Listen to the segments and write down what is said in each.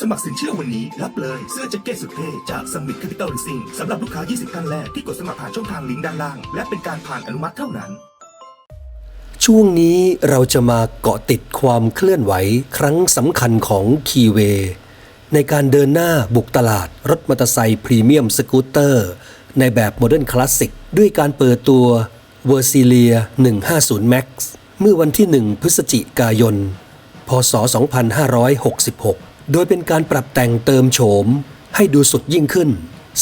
สมัครสินเชื่อวันนี้ รับเลยเสื้อแจ็คเก็ตสุดเท่จากสมิธแคปิตอลลิซิ่งสำหรับลูกค้า 20 ท่านแรกที่กดสมัครผ่านช่องทางลิงก์ด้านล่าง และเป็นการผ่านอนุมัติเท่านั้น ช่วงนี้เราจะมาเกาะติดความเคลื่อนไหวครั้งสำคัญของคีเวในการเดินหน้าบุกตลาดรถมอเตอร์ไซค์พรีเมียมสกูตเตอร์ ในแบบโมเดิร์นคลาสสิกด้วยการเปิดตัว v e r s i l i a 150 Max เมื่อวันที่ 1 พฤศจิกายน พศ 2566 โดยเป็นการปรับแต่งเติมโฉม ให้ดูสุดยิ่งขึ้น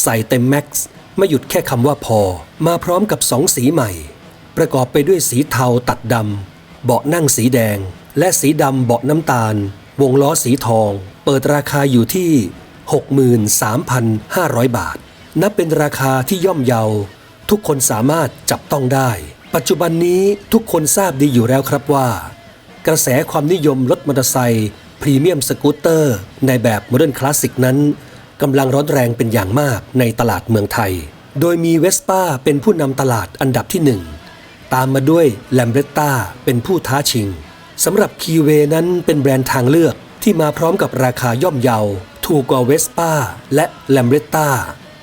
ใส่เต็มแม็กซ์ไม่หยุดแค่คำว่าพอ มาพร้อมกับสองสีใหม่ ประกอบไปด้วยสีเทาตัดดำเบาะนั่งสีแดง และสีดำเบาะน้ำตาล วงล้อสีทอง เปิดราคาอยู่ที่ 63,500 บาท นับเป็นราคาที่ย่อมเยา ทุกคนสามารถจับต้องได้ ปัจจุบันนี้ทุกคนทราบดีอยู่แล้วครับว่า กระแสความนิยมรถมอเตอร์ไซค์ พรีเมียมสกูตเตอร์ในแบบโมเดิร์นคลาสสิกนั้นกำลังร้อนแรงเป็นอย่างมากในตลาดเมืองไทย โดยมีเวสป้าเป็นผู้นำตลาดอันดับที่หนึ่งตามมาด้วยแลมเบรตตาเป็นผู้ท้าชิงสำหรับคีเวนั้นเป็นแบรนด์ทางเลือกที่มาพร้อมกับราคาย่อมเยา ถูกกว่าเวสป้าและแลมเบรตตา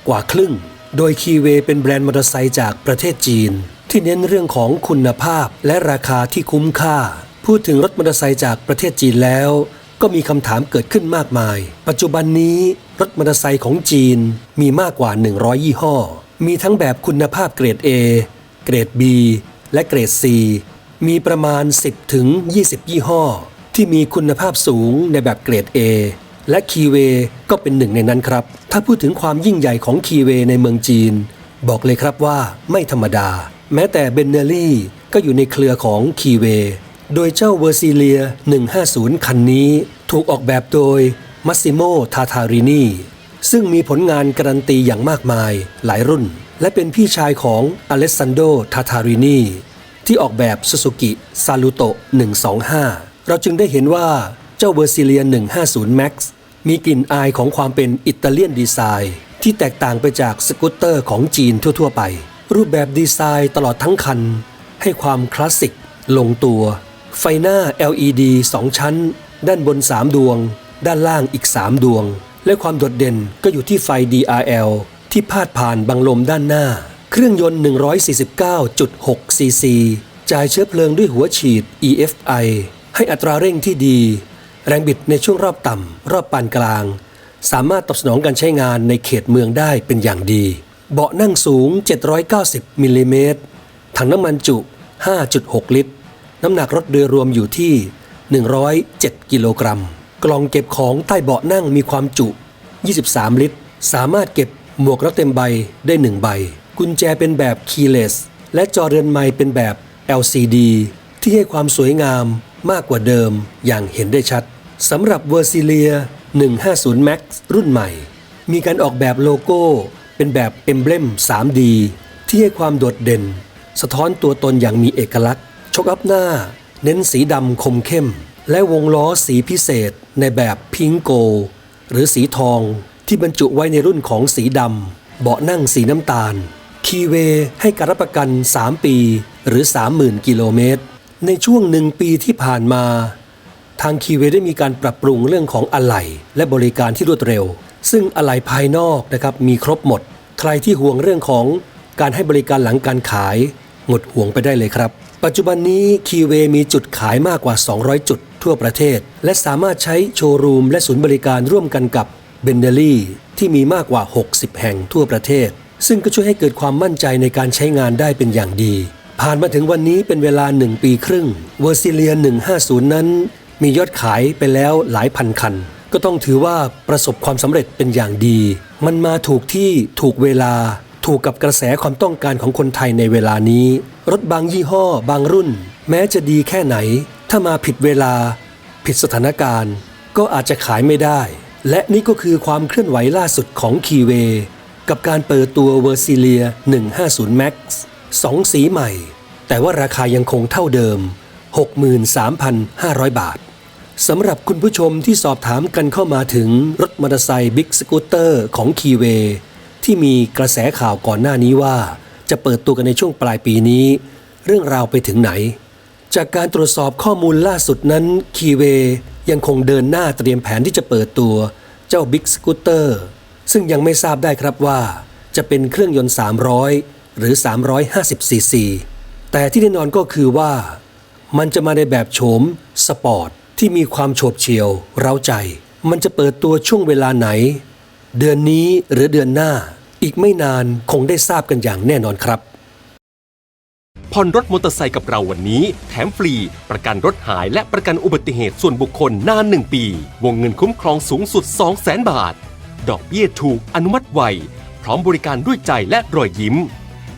กว่าครึ่ง โดยคีเวเป็นแบรนด์มอเตอร์ไซค์จากประเทศจีน ที่เน้นเรื่องของคุณภาพและราคาที่คุ้มค่า พูดถึงรถมอเตอร์ไซค์จากประเทศจีนแล้ว ก็มีคำถามเกิดขึ้นมากมาย ปัจจุบันนี้รถมอเตอร์ไซค์ของจีนมีมากกว่า 100 ยี่ห้อ มีทั้งแบบคุณภาพเกรด A เกรด B และเกรด C มีประมาณ 10 ถึง 20 ยี่ห้อ ที่มีคุณภาพสูงในแบบเกรด A และคีเวก็เป็นหนึ่งในนั้นครับ ถ้าพูดถึงความยิ่งใหญ่ของคีเวในเมืองจีน บอกเลยครับว่าไม่ธรรมดา แม้แต่เบนเนอรี่ก็อยู่ในเครือของคีเว โดยเจ้าเวอร์ซิเลีย 150 คันนี้ถูกออกแบบโดยมัสซิโม ทาทารินีซึ่งมีผลงานการันตีอย่างมากมายหลายรุ่น และเป็นพี่ชายของอเลสซานโด ทาทารินีที่ออกแบบซูซูกิซาลูโต125 เราจึงได้เห็นว่าเจ้าเวอร์ซิเลีย 150 Max มีกลิ่นอายของความเป็นอิตาเลียนดีไซน์ ที่แตกต่างไปจากสกูตเตอร์ของจีนทั่ว ๆ ไป รูปแบบดีไซน์ตลอดทั้งคัน ให้ความคลาสสิก ลงตัว ไฟหน้า LED 2 ชั้น ด้านบน 3 ดวง ด้านล่างอีก 3 ดวง และความโดดเด่นก็อยู่ที่ไฟ DRL ที่พาดผ่านบังลมด้านหน้า เครื่องยนต์ 149.6 ซีซี จ่ายเชื้อเพลิงด้วยหัวฉีด EFI ให้อัตราเร่งที่ดี แรงบิดในช่วงรอบต่ำ รอบปานกลาง สามารถตอบสนองการใช้งานในเขตเมืองได้เป็นอย่างดี เบาะนั่งสูง 790มิลลิเมตรถังน้ำมันจุ 5.6 ลิตร น้ำหนักรถโดยรวมอยู่ที่ 107 กิโลกรัม กล่องเก็บของใต้เบาะนั่งมีความจุ 23 ลิตร สามารถเก็บหมวกรักเต็มใบได้ 1 ใบ กุญแจเป็นแบบ keyless และจอเรือนไม้เป็นแบบ LCD ที่ให้ความสวยงามมากกว่าเดิมอย่างเห็นได้ชัดสำหรับ v e r s i l i a 150 Max รุ่นใหม่ มีการออกแบบโลโก้เป็นแบบ Emblem 3D ที่ให้ความโดดเด่น สะท้อนตัวตนอย่างมีเอกลักษณ์ ชกอัพหน้า เน้นสีดำคมเข้ม และวงล้อสีพิเศษในแบบพิงโก หรือสีทองที่บรรจุไว้ในรุ่นของสีดำเบาะนั่งสีน้ำตาล คีเวให้การรับประกัน 3 ปีหรือ 30,000 กิโลเมตร ในช่วงหนึ่งปีที่ผ่านมา ทางคีเวได้มีการปรับปรุงเรื่องของอะไหล่และบริการที่รวดเร็ว ซึ่งอะไหล่ภายนอกนะครับมีครบหมด ใครที่ห่วงเรื่องของการให้บริการหลังการขาย หมดห่วงไปได้เลยครับ ปัจจุบันนี้คีเวมีจุดขายมากกว่า 200 จุด ทั่วประเทศ และสามารถใช้โชว์รูมและศูนย์บริการร่วมกันกับเบนเดลี่ที่มีมากกว่า 60 แห่งทั่วประเทศ ซึ่งก็ช่วยให้เกิดความมั่นใจในการใช้งานได้เป็นอย่างดี ผ่านมาถึงวันนี้เป็นเวลา 1 ปีครึ่งเวอร์ซิเลีย 150 นั้น มียอดขายไปแล้วหลายพันคัน ก็ต้องถือว่าประสบความสำเร็จเป็นอย่างดี มันมาถูกที่ถูกเวลา ถูกกับกระแสความต้องการของคนไทยในเวลานี้ รถบางยี่ห้อ บางรุ่น แม้จะดีแค่ไหน ถ้ามาผิดเวลา ผิดสถานการณ์ ก็อาจจะขายไม่ได้ และนี่ก็คือความเคลื่อนไหวล่าสุดของคีเวกับการเปิดตัวเวอร์ซิเลีย 150 Max สองสีใหม่ แต่ว่าราคายังคงเท่าเดิม 63,500 บาทสำหรับคุณผู้ชมที่สอบถามกันเข้ามาถึงรถมอเตอร์ไซค์บิ๊กสกูตเตอร์ของคีเว ที่มีกระแสข่าวก่อนหน้านี้ว่า จะเปิดตัวกันในช่วงปลายปีนี้ เรื่องราวไปถึงไหน จากการตรวจสอบข้อมูลล่าสุดนั้นคีเวยังคงเดินหน้าเตรียมแผนที่จะเปิดตัว เจ้า Big Scooter ซึ่งยังไม่ทราบได้ครับว่า จะเป็นเครื่องยนต์ 300 หรือ 350 ซีซี แต่ที่แน่นอนก็คือว่า มันจะมาในแบบโฉมสปอร์ตที่มีความโฉบเฉี่ยว เร้าใจ มันจะเปิดตัวช่วงเวลาไหน เดือนนี้หรือเดือนหน้า อีกไม่นานคงได้ทราบกันอย่างแน่นอนครับผ่อนรถมอเตอร์ไซค์กับเราวันนี้ แถมฟรี ประกันรถหายและประกันอุบัติเหตุส่วนบุคคลนาน1ปี วงเงินคุ้มครองสูงสุด 200,000 บาท ดอกเบี้ยถูกอนุมัติไว พร้อมบริการด้วยใจและรอยยิ้ม